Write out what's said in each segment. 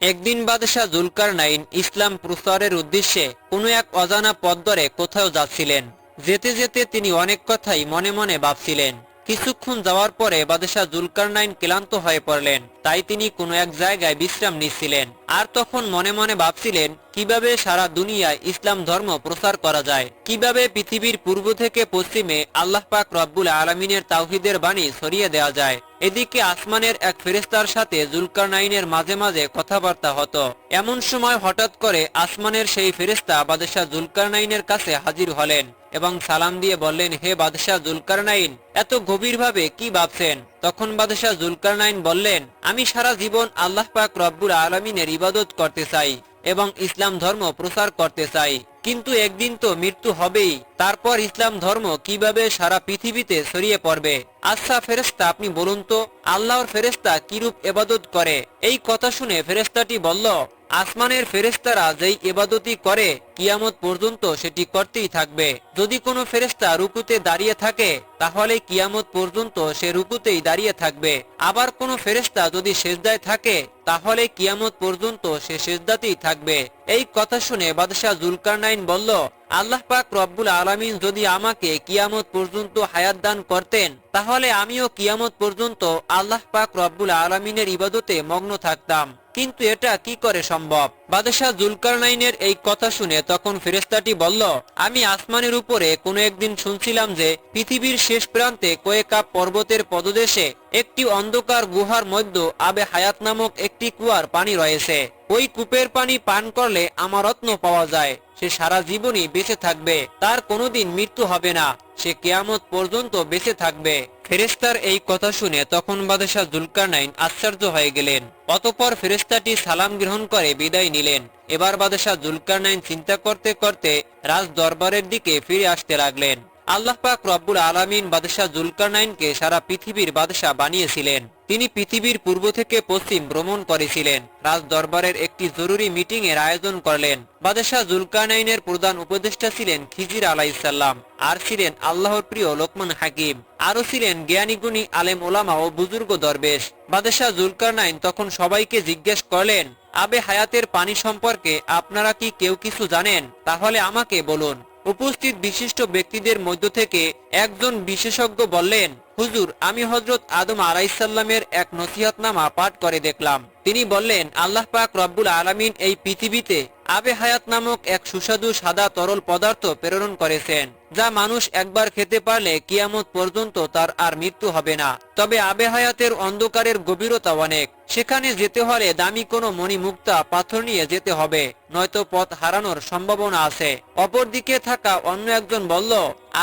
একদিন বাদশাহ জুলকার নাইন ইসলাম প্রচারের উদ্দেশ্যে কোনো এক অজানা পথ ধরে কোথাও যাচ্ছিলেন। যেতে যেতে তিনি অনেক কথাই মনে মনে ভাবছিলেন। কিছুক্ষণ যাওয়ার পরে বাদশাহ জুলকার নাইন ক্লান্ত হয়ে পড়লেন। তাই তিনি কোনো এক জায়গায় বিশ্রাম নিচ্ছিলেন। আর তখন মনে মনে ভাবছিলেন, কীভাবে সারা দুনিয়ায় ইসলাম ধর্ম প্রচার করা যায়? কীভাবে পৃথিবীর পূর্ব থেকে পশ্চিমে আল্লাহ পাক রব্বুল আলমিনের তাওহিদের বাণী ছড়িয়ে দেওয়া যায়? এদিকে আসমানের এক ফেরেস্তার সাথে জুলকার নাইনের মাঝে মাঝে কথাবার্তা হতো। এমন সময় হঠাৎ করে আসমানের সেই ফেরেস্তা বাদশাহ জুলকার নাইনের কাছে হাজির হলেন এবং সালাম দিয়ে বললেন, হে বাদশাহ জুলকার নাইন এত গভীরভাবে কি ভাবছেন? তখন বাদশাহ জুলকার নাইন বললেন, আমি সারা জীবন আল্লাহ পাক রব্বুল আলমিনের ইবাদত করতে চাই এবং ইসলাম ধর্ম প্রচার করতে চাই। কিন্তু একদিন তো মৃত্যু হবেই। তারপর ইসলাম ধর্ম কীভাবে সারা পৃথিবীতে ছড়িয়ে পড়বে? আচ্ছা ফেরেস্তা আপনি বলুন তো, আল্লাহর ফেরেস্তা কিরূপ এবাদত করে? এই কথা শুনে ফেরেস্তাটি বলল আসমানের ফেরেস্তারা যেই এবাদতি করে, কিয়ামত পর্যন্ত সেটি করতেই থাকবে। যদি কোনো ফেরেস্তা রুকুতে দাঁড়িয়ে থাকে, তাহলে কিয়ামত পর্যন্ত সে রুকুতেই দাঁড়িয়ে থাকবে। আবার কোনো ফেরেস্তা যদি সেজদায় থাকে তাহলে কিয়ামত পর্যন্ত সে সেজদাতেই থাকবে। এই কথা শুনে বাদশাহ জুলকারনাইন বলল, আল্লাহ পাক রব্বুল আলমিন যদি আমাকে কিয়ামত পর্যন্ত হায়াত দান করতেন, তাহলে আমিও কিয়ামত পর্যন্ত আল্লাহ পাক রব্বুল আলমিনের ইবাদতে মগ্ন থাকতাম। কিন্তু এটা কি করে সম্ভব? বাদশাহ জুলকারনাইনের এই কথা শুনে তখন ফেরেস্তাটি বলল, আমি আসমানের উপরে কোনো একদিন শুনছিলাম যে পৃথিবীর শেষ প্রান্তে কয়েকা পর্বতের পদদেশে একটি অন্ধকার গুহার মধ্য আবে হায়াত নামক একটি কুয়ার পানি রয়েছে। ওই কূপের পানি পান করলে আমার রত্ন পাওয়া যায়। সে সারা জীবনই বেঁচে থাকবে, তার কোনোদিন মৃত্যু হবে না। সে কেয়ামত পর্যন্ত বেঁচে থাকবে। ফেরেস্তার এই কথা শুনে তখন বাদশাহ জুলকারনাইন আশ্চর্য হয়ে গেলেন। অতপর ফেরেস্তাটি সালাম গ্রহণ করে বিদায় নিলেন। এবার বাদশাহ জুলকারনাইন চিন্তা করতে করতে রাজ দরবারের দিকে ফিরে আসতে লাগলেন। আল্লাহ পাক রব্বুল আলামিন বাদশাহ জুলকারনাইনকে সারা পৃথিবীর বাদশাহ বানিয়েছিলেন। তিনি পৃথিবীর পূর্ব থেকে পশ্চিম ভ্রমণ করেছিলেন। রাজ দরবারের একটি জরুরি মিটিং এর আয়োজন করলেন। বাদশাহ জুলকারনাইনের প্রধান উপদেষ্টা ছিলেন খিজির আলাইসাল্লাম আর ছিলেন আল্লাহর প্রিয় লোকমান হাকিম। আরও ছিলেন জ্ঞানীগুণী আলেম ওলামা ও বুজুর্গ দরবেশ। বাদশাহ জুলকারনাইন তখন সবাইকে জিজ্ঞেস করলেন, আবে হায়াতের পানি সম্পর্কে আপনারা কি কেউ কিছু জানেন? তাহলে আমাকে বলুন। উপস্থিত বিশিষ্ট ব্যক্তিদের মধ্য থেকে একজন বিশেষজ্ঞ বললেন, হুজুর, আমি হজরত আদম আলাইসাল্লামের এক নসিহতনামা পাঠ করে দেখলাম। তিনি বললেন, আল্লাহ পাক রব্বুল আলমিন এই পৃথিবীতে আবে হায়াত নামক এক সুস্বাদু সাদা তরল পদার্থ প্রেরণ করেছেন। যা মানুষ একবার খেতে পারলে কিয়ামত পর্যন্ত তার আর মৃত্যু হবে না। তবে আবে হায়াতের অন্ধকারের গভীরতা অনেক। সেখানে যেতে হলে দামি কোনো মণিমুক্তা পাথর নিয়ে যেতে হবে, নয়তো পথ হারানোর সম্ভাবনা আছে। অপরদিকে থাকা অন্য একজন বলল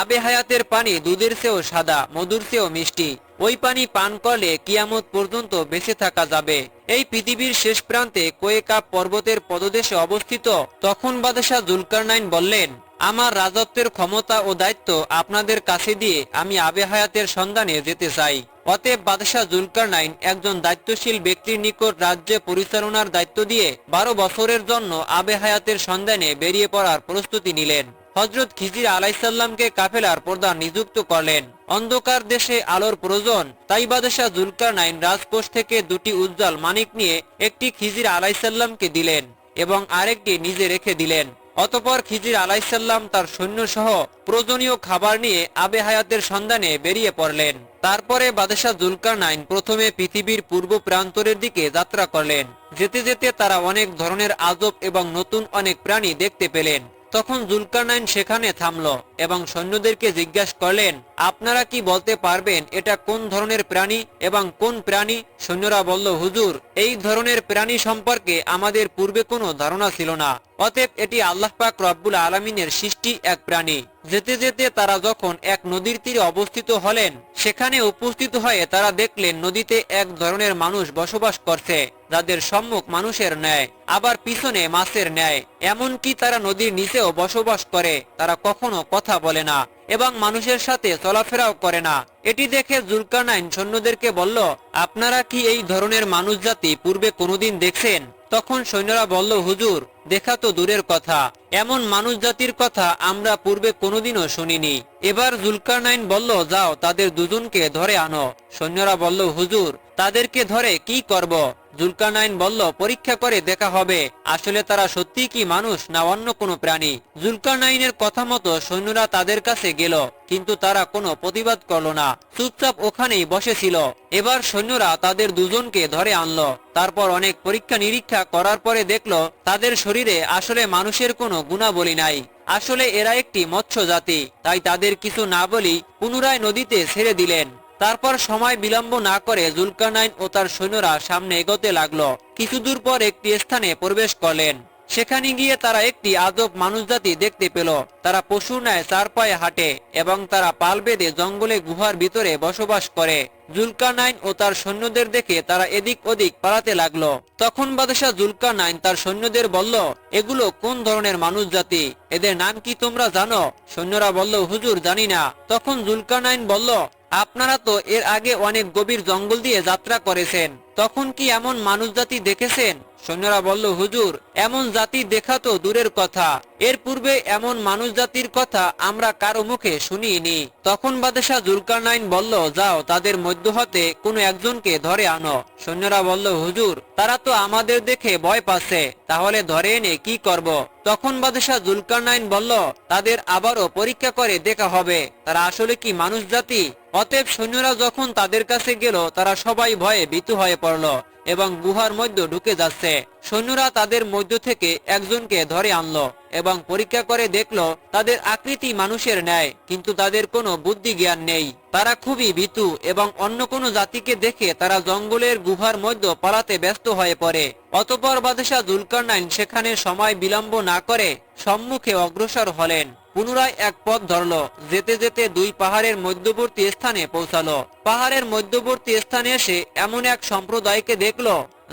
আবে হায়াতের পানি দুধের চেয়েও সাদা, মধুর চেয়েও মিষ্টি। ওই পানি পান করলে কিয়ামত পর্যন্ত বেঁচে থাকা যাবে। এই পৃথিবীর শেষ প্রান্তে কোয়েকা পর্বতের পদদেশে অবস্থিত তখন বাদশাহ জুলকারনাইন বললেন আমার রাজত্বের ক্ষমতা ও দায়িত্ব আপনাদের কাছে দিয়ে আমি আবে হায়াতের সন্ধানে যেতে চাই। অতএব বাদশাহ জুলকারনাইন একজন দায়িত্বশীল ব্যক্তির নিকট রাজ্যে পরিচালনার দায়িত্ব দিয়ে বারো বছরের জন্য আবে হায়াতের সন্ধানে বেরিয়ে পড়ার প্রস্তুতি নিলেন। হজরত খিজির আলাইসাল্লামকে কাফেলার প্রধান নিযুক্ত করলেন। অন্ধকার দেশে আলোর প্রয়োজন, তাই বাদশাহ জুলকার নাইন রাজকোষ থেকে দুটি উজ্জ্বল মানিক নিয়ে একটি খিজির আলাইসাল্লামকে দিলেন এবং আরেকটি নিজে রেখে দিলেন। অতপর খিজির আলাইসাল্লাম তার সৈন্য সহ প্রয়োজনীয় খাবার নিয়ে আবে হায়াতের সন্ধানে বেরিয়ে পড়লেন। তারপরে বাদশাহ জুলকার নাইন প্রথমে পৃথিবীর পূর্ব প্রান্তরের দিকে যাত্রা করলেন। যেতে যেতে তারা অনেক ধরনের আজব এবং নতুন অনেক প্রাণী দেখতে পেলেন। তখন জুলকার নাইন সেখানে থামলো। এবং সৈন্যদেরকে জিজ্ঞাসা করলেন, আপনারা কি বলতে পারবেন এটা কোন ধরনের প্রাণী এবং কোন প্রাণী? সৈন্যরা বলল, হুজুর, এই ধরনের প্রাণী সম্পর্কে আমাদের পূর্বে কোনো ধারণা ছিল না। অতএব এটি আল্লাহ পাক রব্বুল আলমিনের সৃষ্টি এক প্রাণী। যেতে যেতে তারা যখন এক নদীর তীরে অবস্থিত হলেন, সেখানে উপস্থিত হয়ে তারা দেখলেন নদীতে এক ধরনের মানুষ বসবাস করছে, যাদের সম্মুখ মানুষের ন্যায়, আবার পিছনে মাছের ন্যায়। এমনকি তারা নদীর নিচেও বসবাস করে, তারা কখনো কথা বলে না এবং মানুষের সাথে চলাফেরাও করে না। এটি দেখে জুলকারনাইন সৈন্যদেরকে বলল, আপনারা কি এই ধরনের মানুষ জাতি পূর্বে কোনোদিন দেখছেন? তখন সৈন্যরা বলল, হুজুর, দেখা তো দূরের কথা। এমন মানুষ জাতির কথা আমরা পূর্বে কোনোদিনও শুনিনি। এবার জুলকারনাইন বলল, যাও, তাদের দুজনকে ধরে আনো। সৈন্যরা বলল, হুজুর, তাদেরকে ধরে কি করব? জুলকারনাইন বলল, পরীক্ষা করে দেখা হবে। আসলে তারা সত্যি কি মানুষ না অন্য কোনো প্রাণী? জুলকারনাইনের কথা মতো সৈন্যরা তাদের কাছে গেল, কিন্তু তারা কোনো প্রতিবাদ করল না। চুপচাপ ওখানেই বসেছিল। এবার সৈন্যরা তাদের দুজনকে ধরে আনলো। তারপর অনেক পরীক্ষা নিরীক্ষা করার পরে দেখল, তাদের শরীরে আসলে মানুষের কোনো গুণাবলী নাই। আসলে এরা একটি মৎস্য জাতি তাই তাদের কিছু না বলি পুনরায় নদীতে ছেড়ে দিলেন। তারপর সময় বিলম্ব না করে জুলকারনাইন ও তার সৈন্যরা সামনে এগোতে লাগল। কিছু দূর পর একটি স্থানে প্রবেশ করলেন। সেখানে গিয়ে তারা একটি আজব মানুষজাতি দেখতে পেল। তারা পশুর ন্যায় চার পায়ে হাঁটে এবং তারা পাল বেঁধে জঙ্গলে গুহার ভিতরে বসবাস করে। জুলকারনাইন ও তার সৈন্যদের দেখে তারা এদিক ওদিক পালাতে লাগল। তখন বাদশাহ জুলকারনাইন তার সৈন্যদের বলল, এগুলো কোন ধরনের মানুষ জাতি এদের নাম কি তোমরা জানো? সৈন্যরা বলল, হুজুর, জানি না। তখন জুলকারনাইন বলল আপনারা তো এর আগে অনেক গভীর জঙ্গল দিয়ে যাত্রা করেছেন, তখন কি এমন মানুষ জাতি দেখেছেন? সৈন্যরা বলল, হুজুর, এমন জাতি দেখা তো দূরের কথা। এর পূর্বে এমন মানুষ জাতির কথা আমরা কারও মুখে শুনিনি। তখন বাদশাহ জুলকারনাইন বলল, যাও, তাদের মধ্য হতে কোনো একজনকে ধরে আনো। সৈন্যরা বলল, হুজুর, তারা তো আমাদের দেখে ভয় পাচ্ছে। তাহলে ধরে এনে কি করব? তখন বাদশাহ জুলকারনাইন বলল, তাদের আবারও পরীক্ষা করে দেখা হবে। তারা আসলে কি মানুষ জাতি? অতএব সৈন্যরা যখন তাদের কাছে গেল, তারা সবাই ভয়ে ভীতু হয়ে পড়ল। এবং গুহার মধ্যে ঢুকে যাচ্ছে। সৈন্যরা তাদের মধ্য থেকে একজনকে ধরে আনলো। এবং পরীক্ষা করে দেখল, তাদের আকৃতি মানুষের ন্যায়, কিন্তু তাদের কোনো বুদ্ধি জ্ঞান নেই। তারা খুবই ভীতু এবং অন্য কোনো জাতিকে দেখে তারা জঙ্গলের গুহার মধ্যে পালাতে ব্যস্ত হয়ে পড়ে। অতপর বাদশাহ জুলকারনাইন সেখানে সময় বিলম্ব না করে সম্মুখে অগ্রসর হলেন। পুনরায় এক পথ ধরল, যেতে যেতে দুই পাহাড়ের মধ্যবর্তী স্থানে পৌঁছালো। পাহাড়ের মধ্যবর্তী স্থানে এসে এমন এক সম্প্রদায়কে দেখল,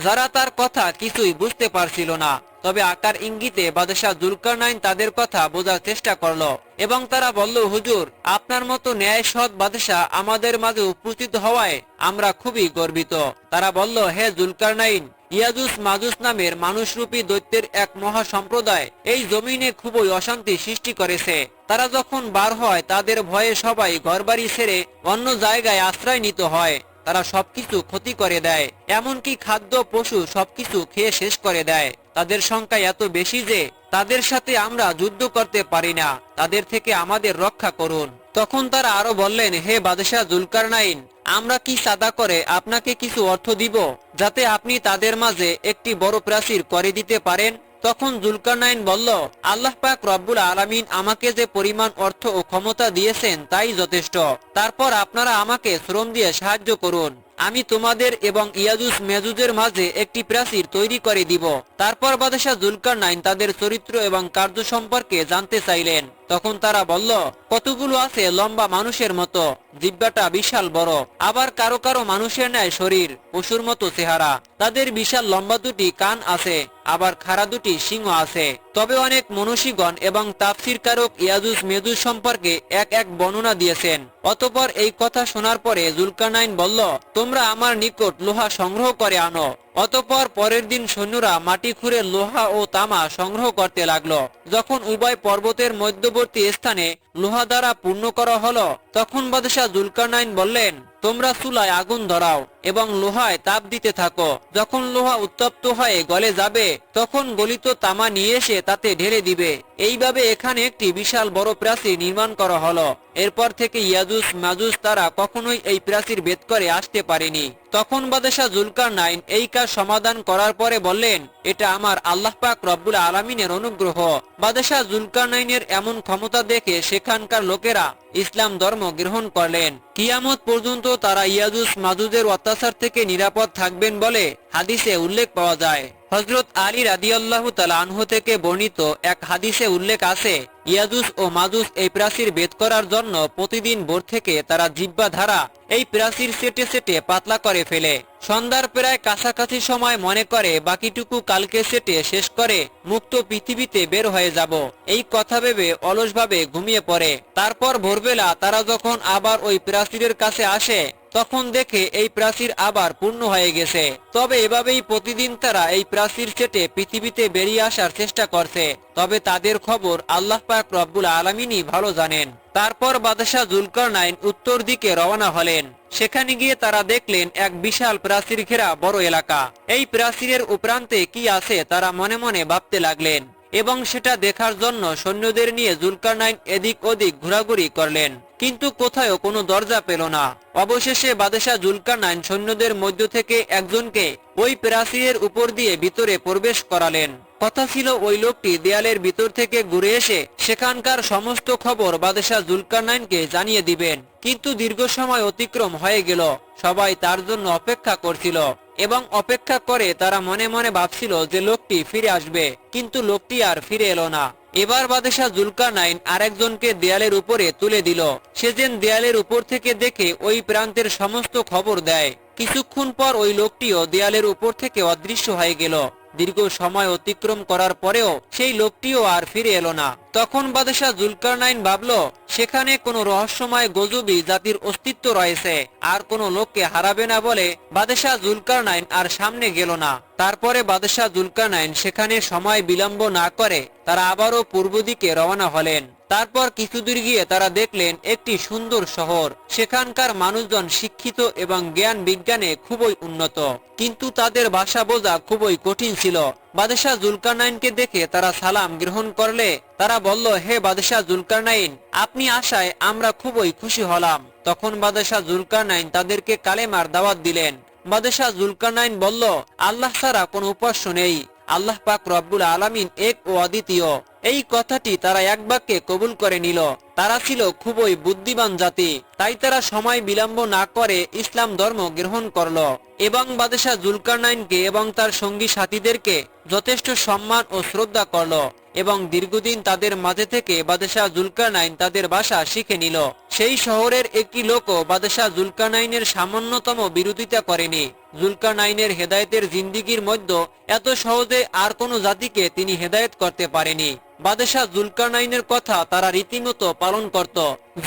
যারা তার কথা কিছুই বুঝতে পারছিল না। তবে আকার ইঙ্গিতে বাদশাহ জুলকারনাইন তাদের কথা বোঝার চেষ্টা করল এবং তারা বলল, হুজুর, আপনার মতো ন্যায় সৎ বাদশাহ আমাদের মাঝে উপস্থিত হওয়ায় আমরা খুবই গর্বিত। তারা বলল, হে জুলকারনাইন ইয়াজুস মাজুস নামের মানুষরূপী দৈত্যের এক মহা সম্প্রদায় এই জমিনে খুবই অশান্তি সৃষ্টি করেছে। তারা যখন বার হয়, তাদের ভয়ে সবাই ঘরবাড়ি ছেড়ে অন্য জায়গায় আশ্রয় নিতে হয়। তারা সবকিছু ক্ষতি করে দেয়, এমনকি খাদ্য, পশু সবকিছু খেয়ে শেষ করে দেয়। তাদের সংখ্যা এত বেশি যে তাদের সাথে আমরা যুদ্ধ করতে পারি না। তাদের থেকে আমাদের রক্ষা করুন। তখন তারা আরও বললেন, হে বাদশাহ জুলকারনাইন, আমরা কি সাদা করে আপনাকে কিছু অর্থ দিব যাতে আপনি তাদের মাঝে একটি বড় প্রাচীর করে দিতে পারেন? তখন জুলকারনাইন বলল, আল্লাহ পাক রব্বুল আলামিন আমাকে যে পরিমাণ অর্থ ও ক্ষমতা দিয়েছেন তাই যথেষ্ট। তারপর আপনারা আমাকে শ্রম দিয়ে সাহায্য করুন। আমি তোমাদের এবং ইয়াজুস মেজুজের মাঝে একটি প্রাচীর তৈরি করে দিব। তারপর বাদশাহ জুলকার নাইন তাদের চরিত্র এবং কার্য সম্পর্কে জানতে চাইলেন। তখন তারা বলল, কতগুলো আছে লম্বা মানুষের মতো? জিব্বাটা বিশাল বড়। আবার কারও কারও মানুষের ন্যায় শরীর, পশুর মতো চেহারা। তাদের বিশাল লম্বা দুটি কান আছে, আবার খাড়া দুটি সিংহ আছে। তবে অনেক মনীষীগণ এবং তাফসির কারক ইয়াজুস মেজুস সম্পর্কে এক এক বর্ণনা দিয়েছেন। অতপর এই কথা শোনার পরে জুলকানাইন বলল, তোমরা আমার নিকট লোহা সংগ্রহ করে আনো। অতপর পরের দিন সৈন্যরা মাটি খুঁড়ে লোহা ও তামা সংগ্রহ করতে লাগল। যখন উভয় পর্বতের মধ্যবর্তী স্থানে লোহা দ্বারা পূর্ণ করা হলো। তখন বাদশাহ জুলকারনাইন বললেন, তোমরা চুলায় আগুন ধরাও এবং লোহায় তাপ দিতে থাকো। যখন লোহা উত্তপ্ত হয়ে গলে যাবে, তখন গলিত তামা নিয়ে এসে তাতে ঢেলে দিবে। এইভাবে এখানে একটি বিশাল বড় প্রাচীর নির্মাণ করা হলো। এরপর থেকে ইয়াজুস মাজুস তারা কখনোই এই প্রাচীর ভেদ করে আসতে পারেনি। তখন বাদশাহ জুলকার নাইন এই কাজ সমাধান করার পরে বললেন এটা আমার আল্লাহ পাক রব্বুল আলমিনের অনুগ্রহ। বাদশাহ জুলকার নাইনের এমন ক্ষমতা দেখে সেখানকার লোকেরা ইসলাম ধর্ম গ্রহণ করলেন। কিয়ামত পর্যন্ত তারা ইয়াজুস মাজুজের অত্যাচার থেকে নিরাপদ থাকবেন বলে হাদিসে উল্লেখ পাওয়া যায়। হজরত আলী রাদিয়াল্লাহু তাআলা আনহু থেকে বর্ণিত এক হাদিসে উল্লেখ আছে, ইয়াজুস ও মাজুস এই প্রাচীর বেদ করার জন্য প্রতিদিন ভোর থেকে তারা জিব্বা ধারা এই প্রাচীর সেটে সেটে পাতলা করে ফেলে। সন্ধ্যার প্রায় কাছাকাছি সময় মনে করে, বাকিটুকু কালকে সেটে শেষ করে মুক্ত পৃথিবীতে বের হয়ে যাব। এই কথা ভেবে অলসভাবে ঘুমিয়ে পড়ে। তারপর ভোরবেলা তারা যখন আবার ওই প্রাচীরের কাছে আসে, তখন দেখে এই প্রাচীর আবার পূর্ণ হয়ে গেছে। তবে এভাবেই প্রতিদিন তারা এই প্রাচীর সেটে পৃথিবীতে বেরিয়ে আসার চেষ্টা করছে। তবে তাদের খবর আল্লাহ পাক রব্বুল আলমিনই ভালো জানেন। তারপর বাদশাহ জুলকার নাইন উত্তর দিকে রওনা হলেন। সেখানে গিয়ে তারা দেখলেন এক বিশাল প্রাচীর ঘেরা বড় এলাকা। এই প্রাচীরের উপরান্তে কি আছে তারা মনে মনে ভাবতে লাগলেন। এবং সেটা দেখার জন্য সৈন্যদের নিয়ে জুলকার নাইন এদিক ওদিক ঘোরাঘুরি করলেন, কিন্তু কোথাও কোনো দরজা পেল না। অবশেষে বাদেশা জুলকার নাইন সৈন্যদের মধ্য থেকে একজনকে ওই প্রাচীরের উপর দিয়ে ভিতরে প্রবেশ করালেন। কথা ছিল ওই লোকটি দেয়ালের ভিতর থেকে ঘুরে এসে সেখানকার সমস্ত খবর বাদেশা জুলকার নাইনকে জানিয়ে দিবেন, কিন্তু দীর্ঘ সময় অতিক্রম হয়ে গেল। সবাই তার জন্য অপেক্ষা করছিল। এবং অপেক্ষা করে তারা মনে মনে ভাবছিল যে লোকটি ফিরে আসবে, কিন্তু লোকটি আর ফিরে এলো না। এবার বাদশাহ জুলকার নাইন আরেকজনকে দেয়ালের উপরে তুলে দিল। সে যেন দেয়ালের উপর থেকে দেখে ওই প্রান্তের সমস্ত খবর দেয়। কিছুক্ষণ পর ওই লোকটিও দেয়ালের উপর থেকে অদৃশ্য হয়ে গেল। দীর্ঘ সময় অতিক্রম করার পরেও সেই লোকটিও আর ফিরে এলো না। তখন বাদশাহ জুলকার নাইন ভাবল, সেখানে কোনো রহস্যময় গজবি জাতির অস্তিত্ব রয়েছে, আর কোনো লোককে হারাবে না বলে বাদশাহ জুলকার নাইন আর সামনে গেল না। তারপরে বাদশাহ জুলকার নাইন সেখানে সময় বিলম্ব না করে তারা আবারও পূর্ব দিকে রওনা হলেন। তারপর কিছু দূর গিয়ে তারা দেখলেন একটি সুন্দর শহর। সেখানকার মানুষজন শিক্ষিত এবং জ্ঞান বিজ্ঞানে খুবই উন্নত। কিন্তু তাদের ভাষা বোঝা খুবই কঠিন ছিল। বাদশাহ জুলকারনাইনকে দেখে তারা সালাম গ্রহণ করলে তারা বলল, হে বাদশাহ জুলকারনাইন আপনি আসায় আমরা খুবই খুশি হলাম। তখন বাদশাহ জুলকারনাইন তাদেরকে কালেমার দাওয়াত দিলেন। বাদশাহ জুলকারনাইন বলল, আল্লাহ ছাড়া কোনো উপাস্য নেই। আল্লাহ পাক রব্বুল আলামিন এক ও অদ্বিতীয়। এই কথাটি তারা এক বাক্যে কবুল করে নিল। তারা ছিল খুবই বুদ্ধিমান জাতি, তাই তারা সময় বিলম্ব না করে ইসলাম ধর্ম গ্রহণ করল এবং বাদশাহ জুলকারনাইনকে এবং তার সঙ্গী সাথীদেরকে যথেষ্ট সম্মান ও শ্রদ্ধা করল এবং দীর্ঘদিন তাদের মাঝে থেকে বাদশাহ জুলকারনাইন তাদের ভাষা শিখে নিল। সেই শহরের একটি লোকও বাদশাহ জুলকারনাইনের সামান্যতম বিরোধিতা করেনি। জুলকারনাইনের হেদায়েতের জিন্দিগির মধ্যে এত সহজে আর কোনো জাতিকে তিনি হেদায়েত করতে পারেনি। বাদশাহ জুলকারনাইনের কথা তারা রীতিমতো পালন করত।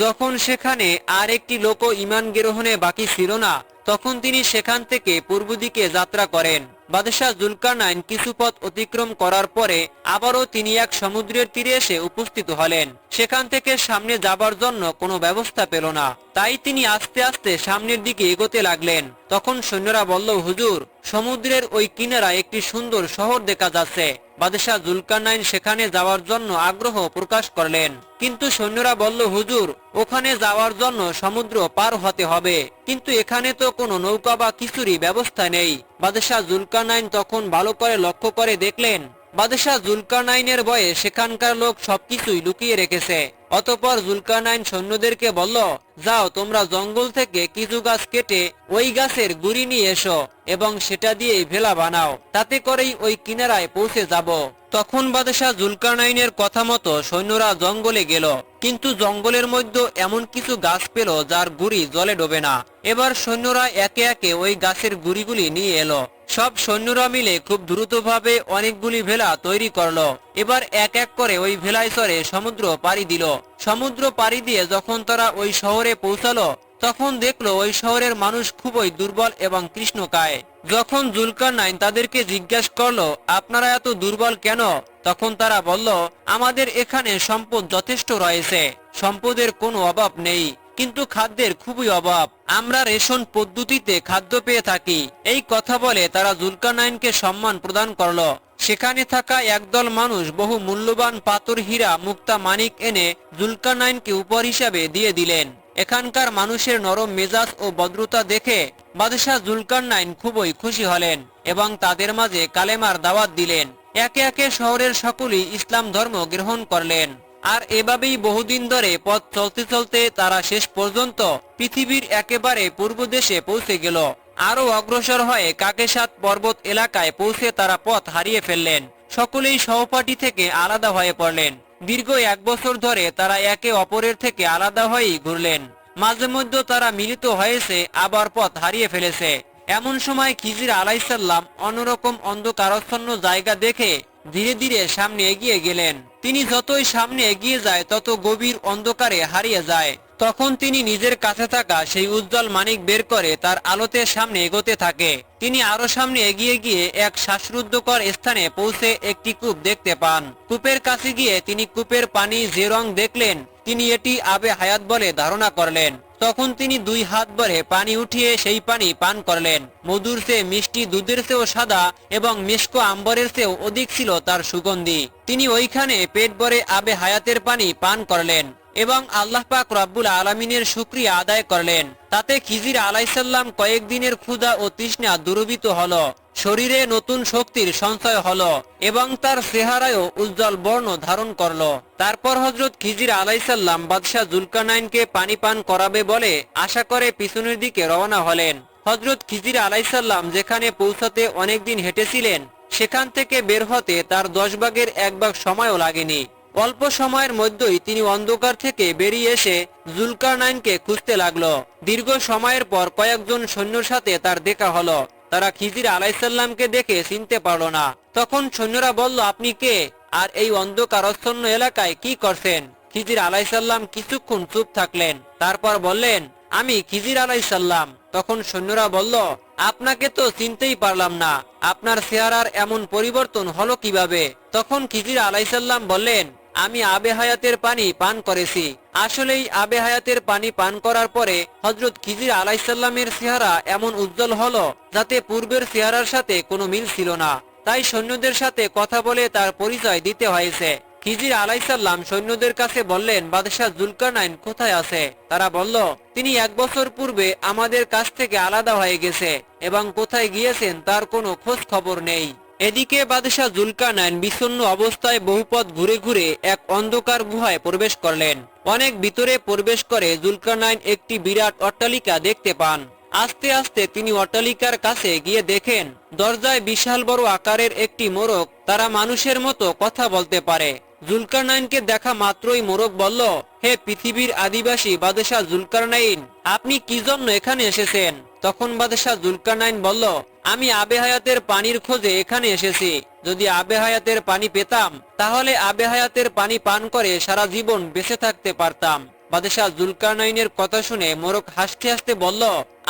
যখন সেখানে আর একটি লোক ইমান গ্রহণে বাকি ছিল না, তখন তিনি সেখান থেকে পূর্ব দিকে যাত্রা করেন। বাদশাহ জুলকারনাইন কিছু পথ অতিক্রম করার পরে আবারও তিনি এক সমুদ্রের তীরে এসে উপস্থিত হলেন। সেখান থেকে সামনে যাবার জন্য কোনো ব্যবস্থা পেল না। তাই তিনি আস্তে আস্তে সামনের দিকে এগোতে লাগলেন। তখন সৈন্যরা বলল, হুজুর, সমুদ্রের ওই কিনারা একটি সুন্দর শহর দেখা যাচ্ছে। বাদশাহ জুলকারনাইন সেখানে যাওয়ার জন্য আগ্রহ প্রকাশ করলেন। কিন্তু সৈন্যরা বলল, হুজুর, ওখানে যাওয়ার জন্য সমুদ্র পার হতে হবে। কিন্তু এখানে তো কোনো নৌকা বা কিছুরই ব্যবস্থা নেই। বাদশাহ জুলকারনাইন তখন ভালো করে লক্ষ্য করে দেখলেন বাদশাহ জুলকারনাইনের বয়ে সেখানকার লোক সবকিছুই লুকিয়ে রেখেছে। অতপর জুলকারনাইন সৈন্যদেরকে বলল, যাও, তোমরা জঙ্গল থেকে কিছু গাছ কেটে ওই গাছের গুড়ি নিয়ে এসো এবং সেটা দিয়ে ভেলা বানাও। তাতে করেই ওই কিনারায় পৌঁছে যাব। তখন বাদশাহ জুলকারনাইনের কথা মতো সৈন্যরা জঙ্গলে গেল। কিন্তু জঙ্গলের মধ্যে এমন কিছু গাছ পেল যার গুড়ি জলে ডোবে না। এবার সৈন্যরা একে একে ওই গাছের গুড়িগুলি নিয়ে এলো। সব সৈন্যরা মিলে খুব দ্রুতভাবে অনেকগুলি ভেলা তৈরি করল। এবার এক এক করে ওই ভেলায় চড়ে সমুদ্র পাড়ি দিল। সমুদ্র পাড়ি দিয়ে যখন তারা ওই শহরে পৌঁছালো, তখন দেখল ওই শহরের মানুষ খুবই দুর্বল এবং কৃষ্ণকায়। যখন জুলকার নাইন তাদেরকে জিজ্ঞাসা করল, আপনারা এত দুর্বল কেন? তখন তারা বলল, আমাদের এখানে সম্পদ যথেষ্ট রয়েছে। সম্পদের কোনো অভাব নেই, কিন্তু খাদ্যের খুবই অভাব। আমরা রেশন পদ্ধতিতে খাদ্য পেয়ে থাকি। এই কথা বলে তারা জুলকারনাইনকে সম্মান প্রদান করল। সেখানে থাকা একদল মানুষ বহু মূল্যবান পাথর হীরা মুক্তা মানিক এনে জুলকারনাইনকে উপহার হিসাবে দিয়ে দিলেন। এখানকার মানুষের নরম মেজাজ ও ভদ্রতা দেখে বাদশাহ জুলকারনাইন খুবই খুশি হলেন এবং তাদের মাঝে কালেমার দাওয়াত দিলেন। একে একে শহরের সকলেই ইসলাম ধর্ম গ্রহণ করলেন। আর এভাবেই বহুদিন ধরে পথ চলতে চলতে তারা শেষ পর্যন্ত পৃথিবীর একেবারে পূর্ব দেশে পৌঁছে গেল। আরও অগ্রসর হয়ে কাকেসাত পর্বত এলাকায় পৌঁছে তারা পথ হারিয়ে ফেললেন। সকলেই সহপাঠী থেকে আলাদা হয়ে পড়লেন। দীর্ঘ এক বছর ধরে তারা একে অপরের থেকে আলাদা হয়েই ঘুরলেন। মাঝে মধ্যে তারা মিলিত হয়েছে, আবার পথ হারিয়ে ফেলেছে। এমন সময় খিজির আলাইসাল্লাম অন্যরকম অন্ধকারচ্ছন্ন জায়গা দেখে ধীরে ধীরে সামনে এগিয়ে গেলেন। তিনি যতই সামনে এগিয়ে যায়, তত গভীর অন্ধকারে হারিয়ে যায়। তখন তিনি নিজের কাছে থাকা সেই উজ্জ্বল মানিক বের করে তার আলোতে সামনে এগোতে থাকে। তিনি আরও সামনে এগিয়ে গিয়ে এক শ্বাসরুদ্ধকর স্থানে পৌঁছে একটি কূপ দেখতে পান। কূপের কাছে গিয়ে তিনি কূপের পানি যে রং দেখলেন, তিনি এটি আবে হায়াত বলে ধারণা করলেন। তখন তিনি দুই হাত ভরে পানি উঠিয়ে সেই পানি পান করলেন। মধুর চেয়ে মিষ্টি দুধের চেয়েও সাদা এবং মিষ্ক আম্বরের চেয়েও অধিক ছিল তার সুগন্ধি। তিনি ওইখানে পেট ভরে আবে হায়াতের পানি পান করলেন। এবং আল্লাহ পাক রব্বুল আলমিনের শুক্রিয়া আদায় করলেন। তাতে খিজির আলাইসাল্লাম কয়েকদিনের ক্ষুধা ও তৃষ্ণা দূরীভূত হল, শরীরে নতুন শক্তির সঞ্চয় হল এবং তার চেহারায়ও উজ্জ্বল বর্ণ ধারণ করল। তারপর হজরত খিজির আলাইসাল্লাম বাদশাহ জুলকানাইনকে পানি পান করাবে বলে আশা করে পিছনের দিকে রওনা হলেন। হজরত খিজির আলাইসাল্লাম যেখানে পৌঁছাতে অনেকদিন হেঁটেছিলেন, সেখান থেকে বের হতে তার দশ ভাগের এক ভাগ সময়ও লাগেনি। অল্প সময়ের মধ্যেই তিনি অন্ধকার থেকে বেরিয়ে এসে জুলকার নাইনকে খুঁজতে লাগল। দীর্ঘ সময়ের পর কয়েকজন সৈন্যর সাথে তার দেখা হলো। তারা খিজির আলাইসাল্লামকে দেখে চিনতে পারল না। তখন সৈন্যরা বলল, আপনি কে? আর এই অন্ধকার অন্ধকারচ্ছন্ন এলাকায় কি করছেন? খিজির আলাইসাল্লাম কিছুক্ষণ চুপ থাকলেন। তারপর বললেন, আমি খিজির আলাইসাল্লাম। তখন সৈন্যরা বলল, আপনাকে তো চিনতেই পারলাম না। আপনার চেহারার এমন পরিবর্তন হলো কীভাবে? তখন খিজির আলাইসাল্লাম বললেন আমি আবে হায়াতের পানি পান করেছি। আসলেই আবে হায়াতের পানি পান করার পরে হজরত খিজির আলাইসাল্লামের চেহারা এমন উজ্জ্বল হলো যাতে পূর্বের চেহারার সাথে কোনো মিল ছিল না। তাই সৈন্যদের সাথে কথা বলে তার পরিচয় দিতে হয়েছে। খিজির আলাইসাল্লাম সৈন্যদের কাছে বললেন, বাদশাহ জুলকারনাইন কোথায় আছে? তারা বলল, তিনি এক বছর পূর্বে আমাদের কাছ থেকে আলাদা হয়ে গেছে এবং কোথায় গিয়েছেন তার কোনো খোঁজ খবর নেই। এদিকে বাদশাহ জুলকারনাইন বিষণ্ণ অবস্থায় বহুপথ ঘুরে ঘুরে এক অন্ধকার গুহায় প্রবেশ করলেন। অনেক ভিতরে প্রবেশ করে জুলকারনাইন একটি বিরাট অট্টালিকা দেখতে পান। আস্তে আস্তে তিনি অট্টালিকার কাছে গিয়ে দেখেন, দরজায় বিশাল বড় আকারের একটি মোরগ, তারা মানুষের মতো কথা বলতে পারে। জুলকারনাইনকে দেখা মাত্রই মোরগ বলল, হে পৃথিবীর আদিবাসী বাদশাহ জুলকারনাইন আপনি কি জন্য এখানে এসেছেন? তখন বাদশাহ জুলকারনাইন বলল, আমি আবে হায়াতের পানির খোঁজে এখানে এসেছি। যদি আবে হায়াতের পানি পেতাম, তাহলে আবে হায়াতের পানি পান করে সারা জীবন বেঁচে থাকতে পারতাম। বাদশাহ জুলকারনাইনের কথা শুনে মোরক হাসতে হাসতে বলল,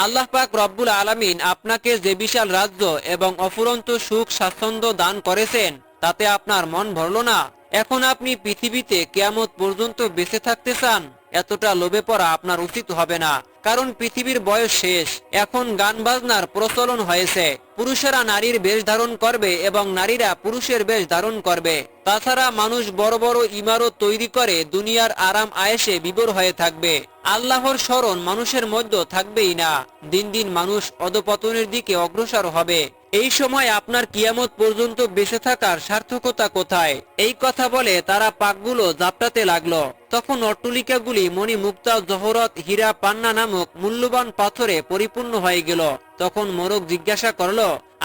আল্লাহ পাক রব্বুল আলামিন আপনাকে যে বিশাল রাজ্য এবং অফুরন্ত সুখ স্বাচ্ছন্দ্য দান করেছেন, তাতে আপনার মন ভরল না। এখন আপনি পৃথিবীতে কেয়ামত পর্যন্ত বেঁচে থাকতে চান, এতটা লোভে পড়া আপনার উচিত হবে না। কারণ পৃথিবীর বয়স শেষ। এখন গান বাজনার প্রচলন হয়েছে। পুরুষেরা নারীর বেশ ধারণ করবে এবং নারীরা পুরুষের বেশ ধারণ করবে। তাছাড়া মানুষ বড় বড় ইমারত তৈরি করে দুনিয়ার আরাম আয়েসে বিবর হয়ে থাকবে। আল্লাহর স্মরণ মানুষের মধ্যে থাকবেই না। দিন দিন মানুষ অধপতনের দিকে অগ্রসর হবে। এই সময় আপনার কিয়ামত পর্যন্ত বেঁচে থাকার সার্থকতা কোথায়? এই কথা বলে তারা পাকগুলো জাপটাতে লাগল। তখন অট্টলিকাগুলি মণি মুক্তা জহরত হীরা পান্না নামক মূল্যবান পাথরে পরিপূর্ণ হয়ে গেল। তখন মোরগ জিজ্ঞাসা করল,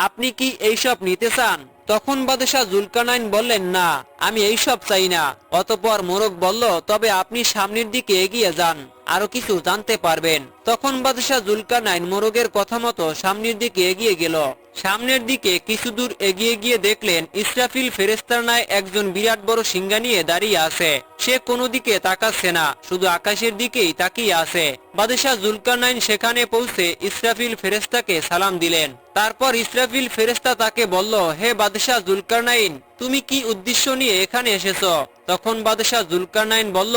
আপনি কি এইসব নিতে চান? তখন বাদশাহ জুলকানাইন বললেন, না, আমি এইসব চাই না। অতপর মোরগ বলল, তবে আপনি সামনের দিকে এগিয়ে যান, আরও কিছু জানতে পারবেন। তখন বাদশাহ জুলকানাইন মোরগের কথা মতো সামনের দিকে এগিয়ে গেল। সামনের দিকে কিছু দূর এগিয়ে গিয়ে দেখলেন ইসরাফিল ফেরেস্তার নায় একজন বিরাট বড় সিঙ্গা নিয়ে দাঁড়িয়ে আছে। সে কোনো দিকে তাকাচ্ছে না, শুধু আকাশের দিকেই তাকিয়ে আছে। বাদশাহ জুলকারনাইন সেখানে পৌঁছে ইসরাফিল ফেরেস্তাকে সালাম দিলেন। তারপর ইসরাফিল ফেরেস্তা তাকে বলল, হে বাদশাহ জুলকারনাইন, তুমি কি উদ্দেশ্য নিয়ে এখানে এসেছ? তখন বাদশাহ জুলকারনাইন বলল,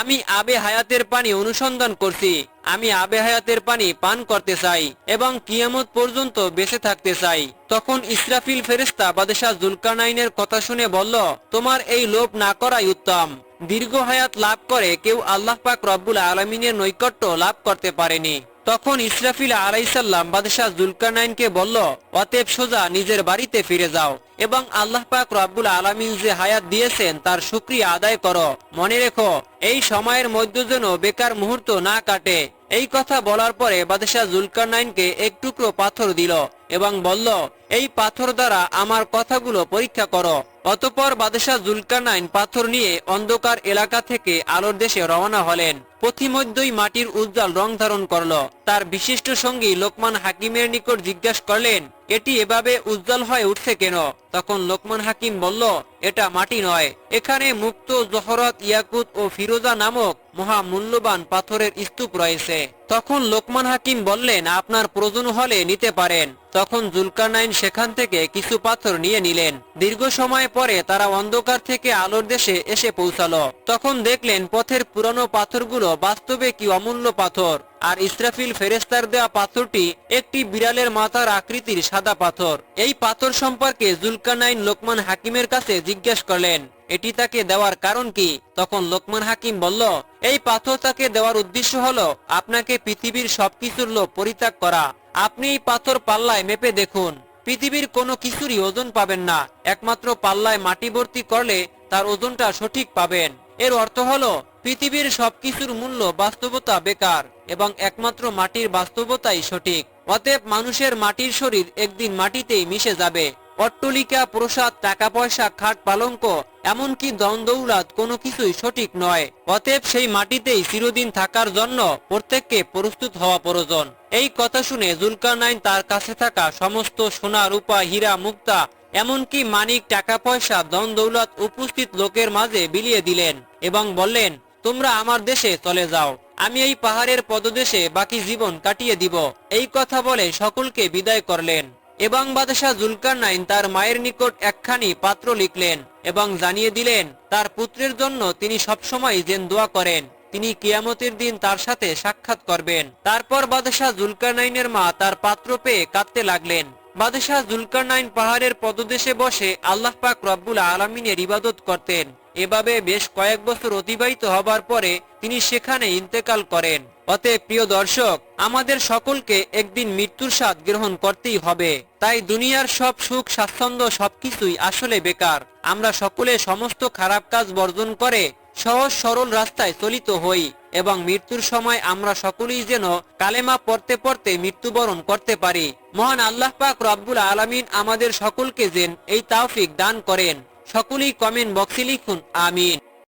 আমি আবে হায়াতের পানি অনুসন্ধান করছি। আমি আবে হায়াতের পানি পান করতে চাই এবং কিয়ামত পর্যন্ত বেঁচে থাকতে চাই। তখন ইসরাফিল ফেরেস্তা বাদশাহ জুলকারনাইনের কথা শুনে বলল, তোমার এই লোভ না করাই উত্তম। দীর্ঘ হায়াত লাভ করে কেউ আল্লাহ পাক রব্বুল আলমিনের নৈকট্য লাভ করতে পারেনি। তখন ইসরাফিল আলাইসাল্লাম বাদশাহ জুলকারনাইনকে বলল, অতএব সোজা নিজের বাড়িতে ফিরে যাও এবং আল্লাহ পাক রব্বুল আলমিন যে হায়াত দিয়েছেন তার সুক্রিয়া আদায় করো। মনে রেখো, এই সময়ের মধ্যে যেন বেকার মুহূর্ত না কাটে। এই কথা বলার পরে বাদশাহ জুলকারনাইনকে এক টুকরো পাথর দিল এবং বলল এই পাথর দ্বারা আমার কথাগুলো পরীক্ষা করো। অতপর বাদশাহ জুলকারনাইন পাথর নিয়ে অন্ধকার এলাকা থেকে আলোর দেশে রওনা হলেন। পথিমধ্যই মাটির উজ্জ্বল রং ধারণ করল। তার বিশিষ্ট সঙ্গী লোকমান হাকিমের নিকট জিজ্ঞাসা করলেন, এটি এভাবে উজ্জ্বল হয়ে উঠছে কেন? তখন লোকমান হাকিম বলল, এটা মাটি নয়। এখানে মুক্ত জহরত ইয়াকুত ও ফিরোজা নামক মহা মূল্যবান পাথরের স্তূপ রয়েছে। তখন লোকমান হাকিম বললেন, আপনার প্রয়োজন হলে নিতে পারেন। তখন জুলকারনাইন সেখান থেকে কিছু পাথর নিয়ে নিলেন। দীর্ঘ সময় পরে তারা অন্ধকার থেকে আলোর দেশে এসে পৌঁছালো। তখন দেখলেন পথের পুরনো পাথরগুলো বাস্তবে কি অমূল্য পাথর। আর ইসরাফিল ফেরেস্তার দেওয়া পাথরটি একটি বিড়ালের মাথার আকৃতির সাদা পাথর। এই পাথর সম্পর্কে জুলকানাইন লোকমান হাকিমের কাছে জিজ্ঞেস করলেন, এটি তাকে দেওয়ার কারণ কি? তখন লোকমান হাকিম বলল, এই পাথর তাকে দেওয়ার উদ্দেশ্য হলো আপনাকে পৃথিবীর সবকিছুর লোক পরিত্যাগ করা। আপনি এই পাথর পাল্লায় মেপে দেখুন। পৃথিবীর কোনো কিছুরই ওজন পাবেন না। একমাত্র পাল্লায় মাটি ভর্তি করলে তার ওজনটা সঠিক পাবেন। এর অর্থ হলো, পৃথিবীর সবকিছুর মূল্য বাস্তবতা বেকার এবং একমাত্র মাটির বাস্তবতাই সঠিক। অতএব মানুষের মাটির শরীর একদিন মাটিতেই মিশে যাবে। অট্টলিকা প্রসাদ টাকা পয়সা খাট পালঙ্ক, এমনকি দ্বন্দ্বৌলাদ কোনো কিছুই সঠিক নয়। অতএব সেই মাটিতেই চিরদিন থাকার জন্য প্রত্যেককে প্রস্তুত হওয়া প্রয়োজন। এই কথা শুনে জুলকারনাইন তার কাছে থাকা সমস্ত সোনা, রূপা, হীরা, মুক্তা, এমনকি মানিক টাকা পয়সা দ্বন্দ্বৌলত উপস্থিত লোকের মাঝে বিলিয়ে দিলেন এবং বললেন, তোমরা আমার দেশে চলে যাও। আমি এই পাহাড়ের পদদেশে বাকি জীবন কাটিয়ে দিব। এই কথা বলে সকলকে বিদায় করলেন এবং বাদশাহ জুলকারনাইন তার মায়ের নিকট একখানি পাত্র লিখলেন এবং জানিয়ে দিলেন, তার পুত্রের জন্য তিনি সবসময় যেন দোয়া করেন। তিনি কিয়ামতের দিন তার সাথে সাক্ষাৎ করবেন। তারপর বাদশাহ জুলকারনাইনের মা তার পাত্র পেয়ে কাঁদতে লাগলেন। বাদশাহ জুলকারনাইন পাহাড়ের পদদেশে বসে আল্লাহ পাক রব্বুল আলমিনের ইবাদত করতেন। এভাবে বেশ কয়েক বছর অতিবাহিত হবার পরে তিনি সেখানে ইন্তেকাল করেন। অতএব প্রিয় দর্শক, আমাদের সকলকে একদিন মৃত্যুর স্বাদ গ্রহণ করতেই হবে। তাই দুনিয়ার সব সুখ, স্বাচ্ছন্দ্য সবকিছুই আসলে বেকার। আমরা সকলে সমস্ত খারাপ কাজ বর্জন করে সহজ সরল রাস্তায় চলিত হই এবং মৃত্যুর সময় আমরা সকলেই যেন কালেমা পড়তে পড়তে মৃত্যুবরণ করতে পারি। মহান আল্লাহ পাক রব্বুল আলমিন আমাদের সকলকে যেন এই তাওফিক দান করেন। সকলেই কমেন্ট বক্সে লিখুন, আমিন।